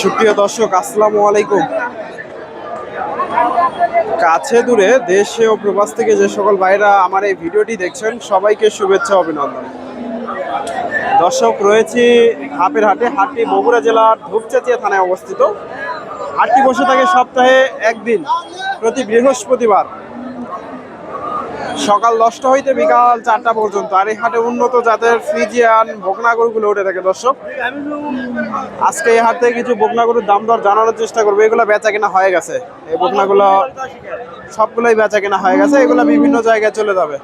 সুপ্রিয় দর্শক, আসসালামু আলাইকুম। কাছে দূরে দেশে ও প্রবাস থেকে যে সকল ভাইরা আমার এই ভিডিওটি দেখছেন, সবাইকে শুভেচ্ছা, অভিনন্দন। দর্শক, রয়েছি হাপের হাটে, হাটটি বগুড়া জেলার ধূপচাচিয়া থানায় অবস্থিত। হাটটি বসে থাকে সপ্তাহে একদিন, প্রতি বৃহস্পতিবার। সকাল দশটা হইতে বিকাল চারটা পর্যন্ত। আর এই হাটে উন্নত জাতের ফ্রিজিয়ান বকনাগরগুলো উঠে থাকে, দর্শক। আজকে এই হাট থেকে কিছু বকনাগরুর দাম দর জানানোর চেষ্টা করব। এগুলো বেচা কেনা হয়ে গেছে। এই বকনাগুলো সবগুলোই বেচা কেনা হয়ে গেছে। এগুলো বিভিন্ন জায়গায় চলে যাবে।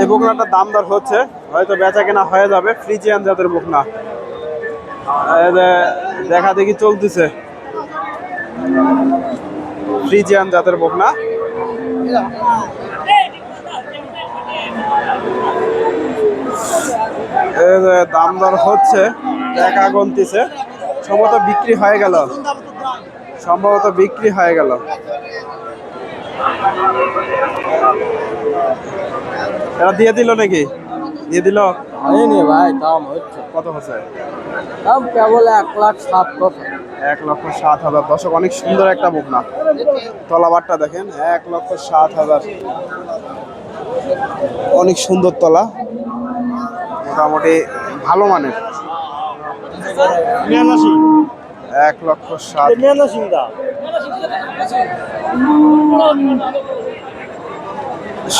এই বকনাটার দাম দর হচ্ছে। হয়তো বেচা কেনা হয়ে যাবে ফ্রিজিয়ান জাতের বকনা দেখা দেখি চলতেছে। ফ্রিজিয়ান জাতের বকনা। দাম দর হচ্ছে টাকা গুনতিছে। সম্ভবত বিক্রি হয়ে গেল। সম্ভবত বিক্রি হয়ে গেল। এরা দিয়ে দিল নাকি? দিয়ে দিল? হয়নি ভাই দাম হচ্ছে। কত হচ্ছে? দাম কেবল এক লাখ সাত কথা এক লক্ষ সাত হাজার। দশক অনেক সুন্দর একটা বকনা তলাবারটা দেখেন এক লক্ষ সাত হাজার। অনেক সুন্দর তলা। মোটামুটি ভালো মানের। এক লক্ষ সাত।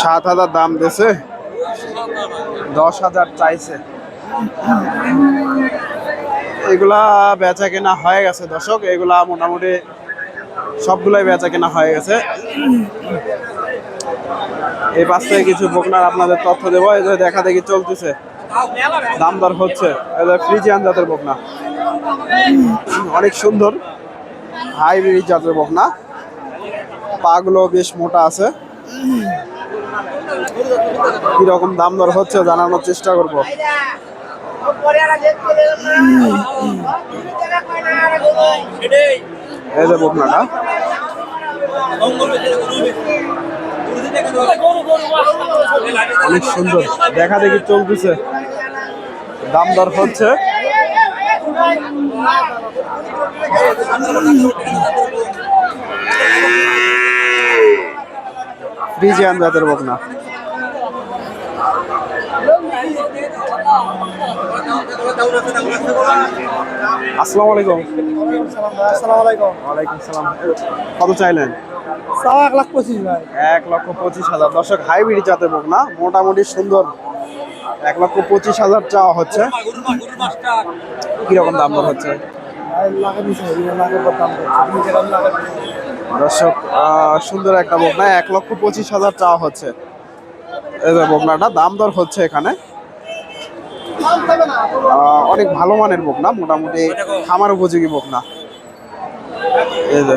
সাত হাজার দাম দিয়েছে। দশ হাজার চাইছে। এগুলা বেচা কেনা হয়ে গেছে দর্শক, এগুলা মোটামুটি সবগুলাই বেচা কেনা হয়ে গেছে। এই পাশ থেকে কিছু বকনার আপনাদের তথ্য দেবো যে দেখা দেখি চলতেছে। দাম দর হচ্ছে ফ্রিজিয়ান জাতের বকনা। অনেক সুন্দর হাইব্রিড জাতের বকনা। পাগুলো বেশ মোটা আছে। কীরকম দাম দর হচ্ছে জানানোর চেষ্টা করব। এই যে বকনাটা। অনেক সুন্দর। দেখা দেখি চলতেছে। দাম দর হচ্ছে। ফ্রিজিয়ান জাতের বকনা। আসসালামু আলাইকুম। আসসালামু আলাইকুম। ওয়ালাইকুম সালাম। কত চাইলেন? এক লাখ পঁচিশ ভাই। এক লক্ষ পঁচিশ হাজার। দর্শক হাইব্রিড বকনা মোটামুটি সুন্দর। এক লক্ষ পঁচিশ হাজার চাওয়া হচ্ছে। কীরকম দাম দর হচ্ছে? দর্শক সুন্দর একটা বকনা এক লক্ষ পঁচিশ হাজার চাওয়া হচ্ছে। এই যে বকনাটা দাম দর হচ্ছে এখানে। অনেক ভালো মানের বকনা, মোটামুটি খামার উপযোগী বকনা। যে।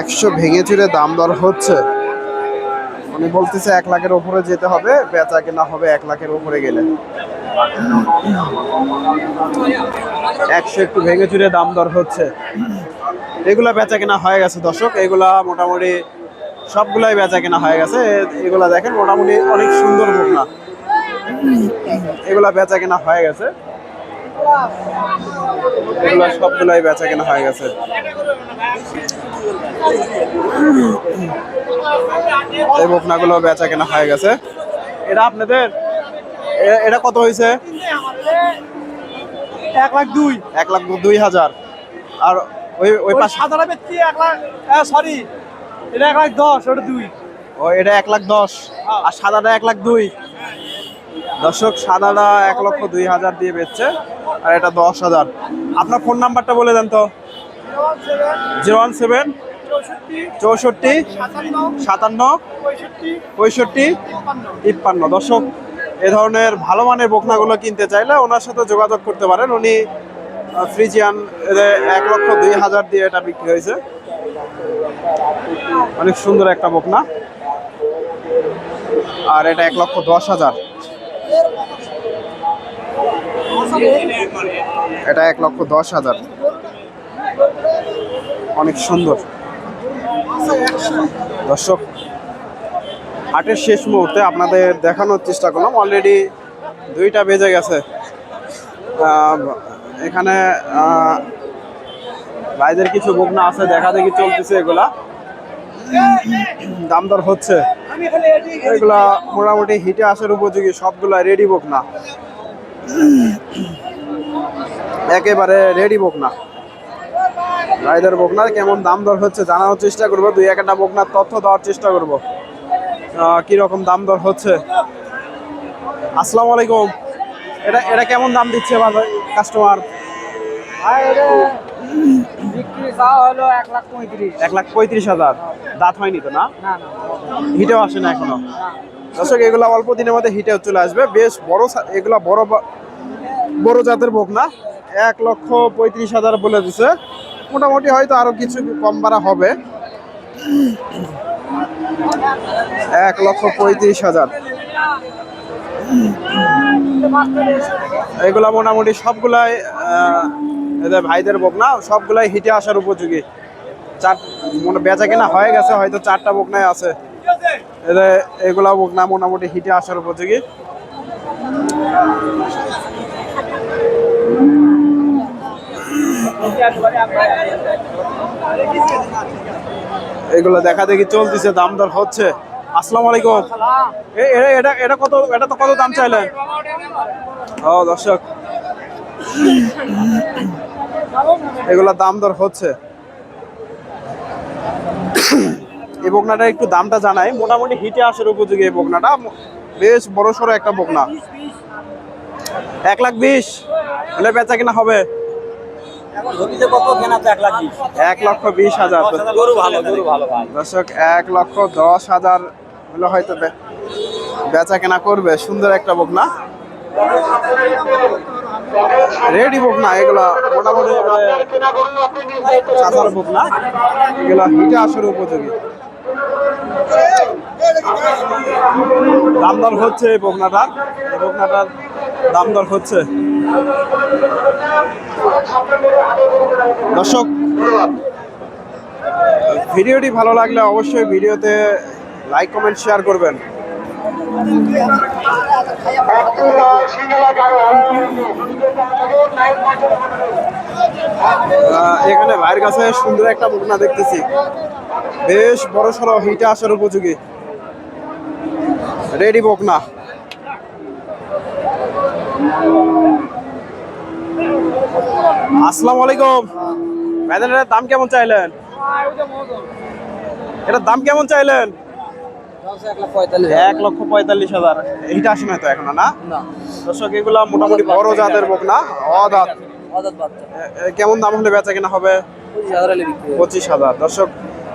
একশো ভেঙে চুরে দাম দর হচ্ছে। উনি বলতেছে, এক লাখের উপরে যেতে হবে, বেচা কেনা হবে এক লাখের উপরে গেলে। একশো একটু ভেঙে চুরে দাম দর হচ্ছে। এগুলা বেচা কেনা হয়ে গেছে দর্শক, এগুলা মোটামুটি সবগুলাই বেচা কেনা হয়ে গেছে। এগুলা দেখেন মোটামুটি অনেক সুন্দর বকনা এগুলা বেচা কেনা হয়ে গেছে। এগুলা সবগুলাই বেচা কেনা হয়ে গেছে। এই বকনাগুলো বেচা কেনা হয়ে গেছে। এটা আপনাদের? এটা কত হয়েছে? এক লাখ দুই। এক লাখ দুই হাজার। আর ওই ওই পাশে এক লাখ সরি এটা এক লাখ দশ ওটা দুই। ও এটা এক লাখ দশ। আর সাদাটা এক লাখ দুই। দর্শক সাদাটা এক লক্ষ দুই হাজার দিয়ে বেচছে আর এটা দশ হাজার। আপনার ফোন নাম্বারটা বলে দেন তো। জিরো ওয়ান সেভেন চৌষট্টি সাতান্ন পঁয়ষট্টি তিপ্পান্ন। দর্শক এ ধরনের ভালো মানের বকনাগুলো কিনতে চাইলে ওনার সাথে যোগাযোগ করতে পারেন। উনি ফ্রিজিয়ান এক লক্ষ দুই হাজার দিয়ে এটা বিক্রি হয়েছে। অনেক সুন্দর একটা বকনা। আর এটা এক লক্ষ দশ হাজার। এটা এক লক্ষ দশ হাজার। অনেক সুন্দর। দর্শক, হাটের শেষ মুহূর্তে আপনাদের দেখানোর চেষ্টা করলাম। অলরেডি দুইটা বেজে গেছে। এখানে ভাইদের কিছু বকনা আছে দেখা দেখি চলতেছে এগুলা। দাম দর হচ্ছে। এগুলা মোটামুটি হিটে আসার উপযোগী সবগুলা রেডি বকনা। একেবারে রেডি বকনা। ভাইদের বকনার কেমন দাম দর হচ্ছে জানানোর চেষ্টা করব। দুই একটা বকনার তথ্য দেওয়ার চেষ্টা করব। আহ, কীরকম দাম দর হচ্ছে? আসসালামু আলাইকুম। এটা এটা কেমন দাম দিচ্ছে কাস্টমার চাওয়া হলো এক লাখ পঁয়ত্রিশ। এক লাখ পঁয়ত্রিশ হাজার। দাঁত হয়নি তো না? হিটেও আসে না এখনও। দর্শক এগুলো অল্প দিনের মধ্যে হিটেও চলে আসবে। বেশ বড় এগুলা বড় বড় জাতের বোক না। এক লক্ষ পঁয়ত্রিশ হাজার বলে দিছে। মোটামুটি হয়তো আরও কিছু কম বাড়া হবে। এক লক্ষ পঁয়ত্রিশ হাজার। এগুলা মোটামুটি সবগুলাই এদের ভাইদের বোক না সবগুলাই হিটে আসার উপযোগী। চার মানে বেচা কেনা হয়ে গেছে, হয়তো চারটা বকনাই আছে। এদের এগুলা বকনা মোটামুটি হিটে আসার উপযোগী। এগুলো দেখা দেখি চলতেছে, দাম দর হচ্ছে। আসসালামু আলাইকুম। এটা এটা কত, এটা তো কত দাম চাইলেন? ও, দর্শক। এগুলা দাম দর হচ্ছে। এই বকনাটা একটু দামটা জানাই। মোটামুটি হিটে আসার উপযোগী এই বকনাটা। বেশ বড় সড়ো একটা বকনা। এক লাখ বিশ। হলে বেচা কিনা হবে। এক লক্ষ বিশ হাজার। দর্শক এক দশ হাজার হলে হয়তো বেচা কেনা করবে। সুন্দর একটা বকনা। রেডি বকনা এগুলা মোটামুটি চাষার বকনা এগুলা হিটে আসার উপযোগী। দাম দর হচ্ছে এই বকনাটার এই বকনাটার দাম দর হচ্ছে। দর্শক, ভিডিওটি ভালো লাগলে অবশ্যই ভিডিওতে লাইক, কমেন্ট, শেয়ার করবেন। এখানে ভাইয়ের কাছে সুন্দর একটা বকনা দেখতেছি। বেশ বড় সড়ো হিটে আসার উপযোগী। রেডি বকনা। আসসালামু আলাইকুম। এটার দাম কেমন চাইলেন? এটার দাম কেমন চাইলেন? এক লক্ষ পঁয়তাল্লিশ হাজার। এইটা আসে না তো এখনও না? দর্শক এগুলা মোটামুটি বড় জাতের বোক না? অদাত কেমন দাম হলে বেচা কেনা হবে? পঁচিশ হাজার দর্শক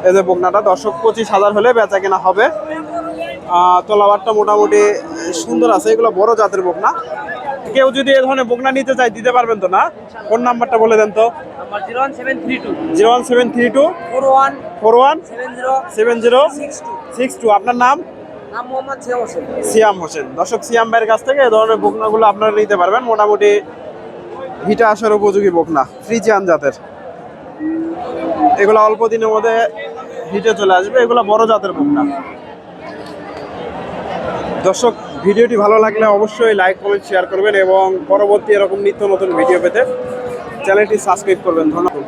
এই যে বকনাটা দর্শক পঁচিশ হাজার হলে বেচা কেনা হবে। তলাবারটা মোটামুটি সুন্দর আছে। এগুলো বড় জাতের বকনা কেউ যদি এই ধরনের বোকনা নিতে চায় দিতে পারবেন তো না? ফোন নাম্বারটা বলে দেন তো। Zero one seven three two. Zero one seven three two. Four one four one seven zero seven zero six two. Six two আপনার নাম? নাম মোহাম্মদ সিয়াম হোসেন। সিয়াম হোসেন। দর্শক সিয়াম ভাইয়ের কাছ থেকে এই ধরনের বকনাগুলো আপনারা নিতে পারবেন। মোটামুটি হিটা আসার উপযোগী বকনা ফ্রিজিয়ান জাতের। এগুলো অল্প দিনের মধ্যে হিটে চলে আসবে। এগুলো বড় জাতের বকনা। দর্শক ভিডিওটি ভালো লাগলে অবশ্যই লাইক কমেন্ট শেয়ার করবেন এবং পরবর্তী এরকম নিত্য নতুন ভিডিও পেতে চ্যানেলটি সাবস্ক্রাইব করবেন। ধন্যবাদ।